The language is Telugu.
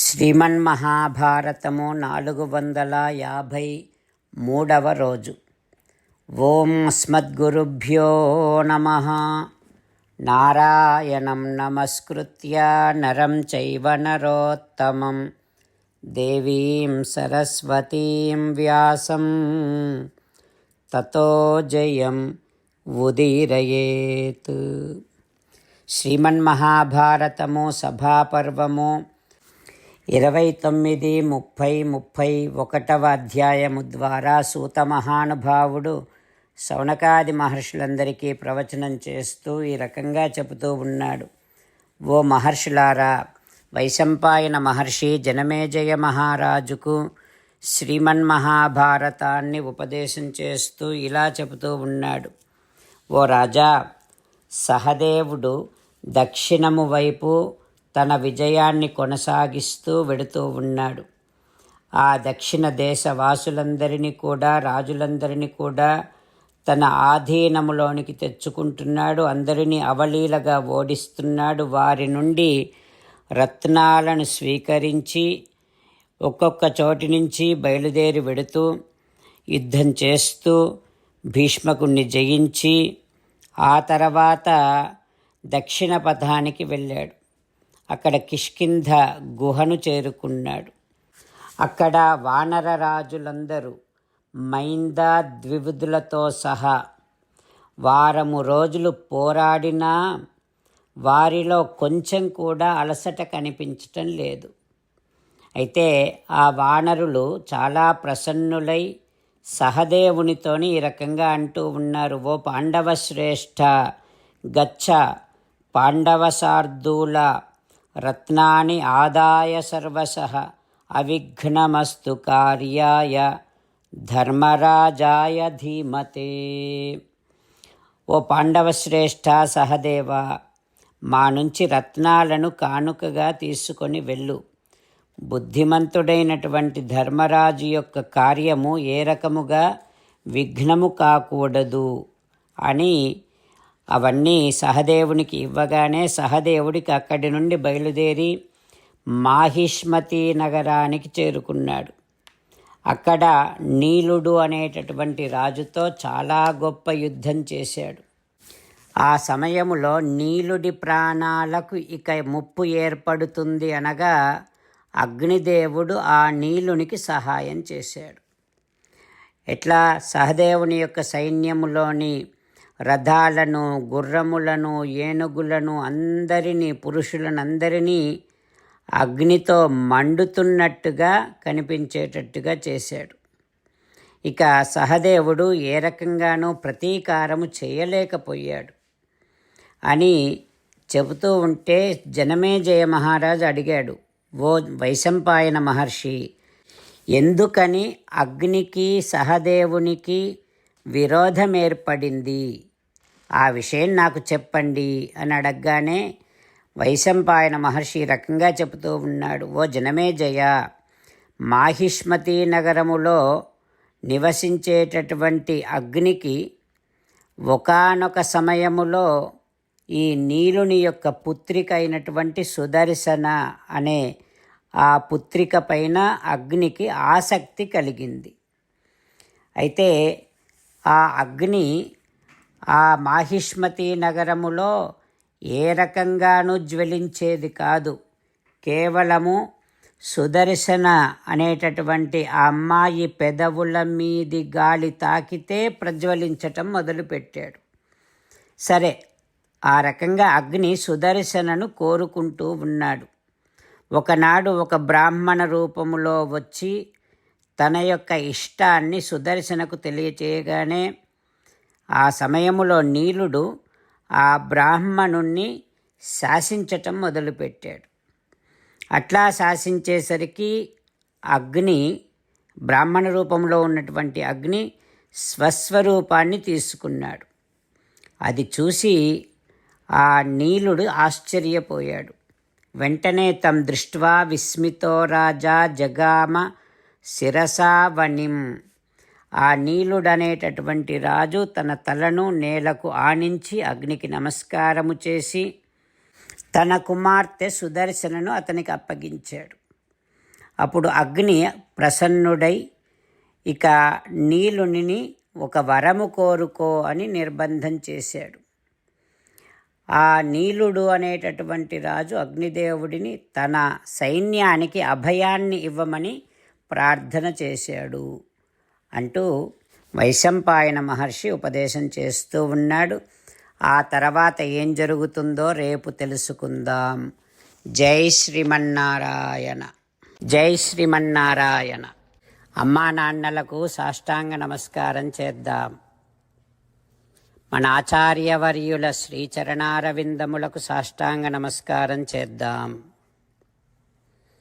శ్రీమన్మహాభారతము నాలుగు వందల యాభై మూడవ రోజు. ఓం అస్మద్గురుభ్యో నమ. నారాయణం నమస్కృత్య నరం చైవ నరోత్తమం. దేవీం సరస్వతీం వ్యాసం. తతో జయం ఉదీరయేత్. శ్రీమన్మహాభారతము సభాపర్వము ఇరవై తొమ్మిది ముప్పై ముప్పై ఒకటవ అధ్యాయము ద్వారా సూత మహానుభావుడు శౌనకాది మహర్షులందరికీ ప్రవచనం చేస్తూ ఈ రకంగా చెబుతూ ఉన్నాడు. ఓ మహర్షులారా వైశంపాయన మహర్షి జనమేజయ మహారాజుకు శ్రీమన్ మహాభారతాన్ని ఉపదేశం చేస్తూ ఇలా చెబుతూ ఉన్నాడు. ఓ రాజా సహదేవుడు దక్షిణము వైపు తన విజయాన్ని కొనసాగిస్తూ వెడుతూ ఉన్నాడు. ఆ దక్షిణ దేశవాసులందరినీ కూడా రాజులందరినీ కూడా తన ఆధీనములోనికి తెచ్చుకుంటున్నాడు. అందరినీ అవలీలగా ఓడిస్తున్నాడు. వారి నుండి రత్నాలను స్వీకరించి ఒక్కొక్క చోటి నుంచి బయలుదేరి వెడుతూ యుద్ధం చేస్తూ భీష్మకుణ్ణి జయించి ఆ తర్వాత దక్షిణ పథానికి వెళ్ళాడు. అక్కడ కిష్కింధ గుహను చేరుకున్నాడు. అక్కడ వానర రాజులందరూ మైంద ద్విబుధులతో సహా వారము రోజులు పోరాడినా వారిలో కొంచెం కూడా అలసట కనిపించటం లేదు. అయితే ఆ వానరులు చాలా ప్రసన్నులై సహదేవునితోని ఈ రకంగా అంటూ ఉన్నారు. ఓ పాండవ శ్రేష్ఠ గచ్చ పాండవశార్దూల రత్నాని ఆదాయ సర్వశ అవిఘ్నమస్తు కార్యాయ ధర్మరాజాయ ధీమతే. ఓ పాండవశ్రేష్ఠ సహదేవ మా నుంచి రత్నాలను కానుకగా తీసుకొని వెళ్ళు. బుద్ధిమంతుడైనటువంటి ధర్మరాజు యొక్క కార్యము ఏ రకముగా విఘ్నము కాకూడదు అని అవన్నీ సహదేవునికి ఇవ్వగానే సహదేవుడికి అక్కడి నుండి బయలుదేరి మాహిష్మతి నగరానికి చేరుకున్నాడు. అక్కడ నీలుడు అనేటటువంటి రాజుతో చాలా గొప్ప యుద్ధం చేశాడు. ఆ సమయంలో నీలుడి ప్రాణాలకు ఇక ముప్పు ఏర్పడుతుంది అనగా అగ్నిదేవుడు ఆ నీలునికి సహాయం చేశాడు. ఇట్లా సహదేవుని యొక్క సైన్యములోని రథాలను గుర్రములను ఏనుగులను అందరినీ పురుషులను అందరినీ అగ్నితో మండుతున్నట్టుగా కనిపించేటట్టుగా చేశాడు. ఇక సహదేవుడు ఏ రకంగానూ ప్రతీకారము చేయలేకపోయాడు. అని చెబుతూ ఉంటే జనమేజయ మహారాజు అడిగాడు ఓ వైశంపాయన మహర్షి ఎందుకని అగ్నికి సహదేవునికి విరోధం ఏర్పడింది ఆ విషయం నాకు చెప్పండి అని అడగగానే వైశంపాయన మహర్షి ఈ రకంగా చెబుతూ ఉన్నాడు. ఓ జనమేజయ మాహిష్మతి నగరములో నివసించేటటువంటి అగ్నికి ఒకనొక సమయములో ఈ నీలుని యొక్క పుత్రిక అయినటువంటి సుదర్శన అనే ఆ పుత్రిక పైన అగ్నికి ఆసక్తి కలిగింది. అయితే ఆ అగ్ని ఆ మాహిష్మతి నగరములో ఏ రకంగానూ జ్వలించేది కాదు. కేవలము సుదర్శన అనేటటువంటి ఆ అమ్మాయి పెదవుల మీది గాలి తాకితే ప్రజ్వలించటం మొదలుపెట్టాడు. సరే ఆ రకంగా అగ్ని సుదర్శనను కోరుకుంటూ ఉన్నాడు. ఒకనాడు ఒక బ్రాహ్మణ రూపములో వచ్చి తన యొక్క ఇష్టాన్ని సుదర్శనకు తెలియచేయగానే ఆ సమయములో నీలుడు ఆ బ్రాహ్మణుణ్ణి శాసించటం మొదలుపెట్టాడు. అట్లా శాసించేసరికి అగ్ని బ్రాహ్మణ రూపంలో ఉన్నటువంటి అగ్ని స్వస్వరూపాన్ని తీసుకున్నాడు. అది చూసి ఆ నీలుడు ఆశ్చర్యపోయాడు. వెంటనే తం దృష్ట్వా విస్మితో రాజా జగామ శిరసావణిం ఆ నీలుడనేటటువంటి రాజు తన తలను నేలకు ఆనించి అగ్నికి నమస్కారము చేసి తన కుమార్తె సుదర్శనను అతనికి అప్పగించాడు. అప్పుడు అగ్ని ప్రసన్నుడై ఇక నీలుని ఒక వరము కోరుకో అని నిర్బంధం చేశాడు. ఆ నీలుడు అనేటటువంటి రాజు అగ్నిదేవుడిని తన సైన్యానికి అభయాన్ని ఇవ్వమని ప్రార్థన చేశాడు. అంటూ వైశంపాయన మహర్షి ఉపదేశం చేస్తూ ఉన్నాడు. ఆ తర్వాత ఏం జరుగుతుందో రేపు తెలుసుకుందాం. జై శ్రీమన్నారాయణ. జై శ్రీమన్నారాయణ. అమ్మా నాన్నలకు సాష్టాంగ నమస్కారం చేద్దాం. మన ఆచార్యవర్యుల శ్రీచరణారవిందములకు సాష్టాంగ నమస్కారం చేద్దాం.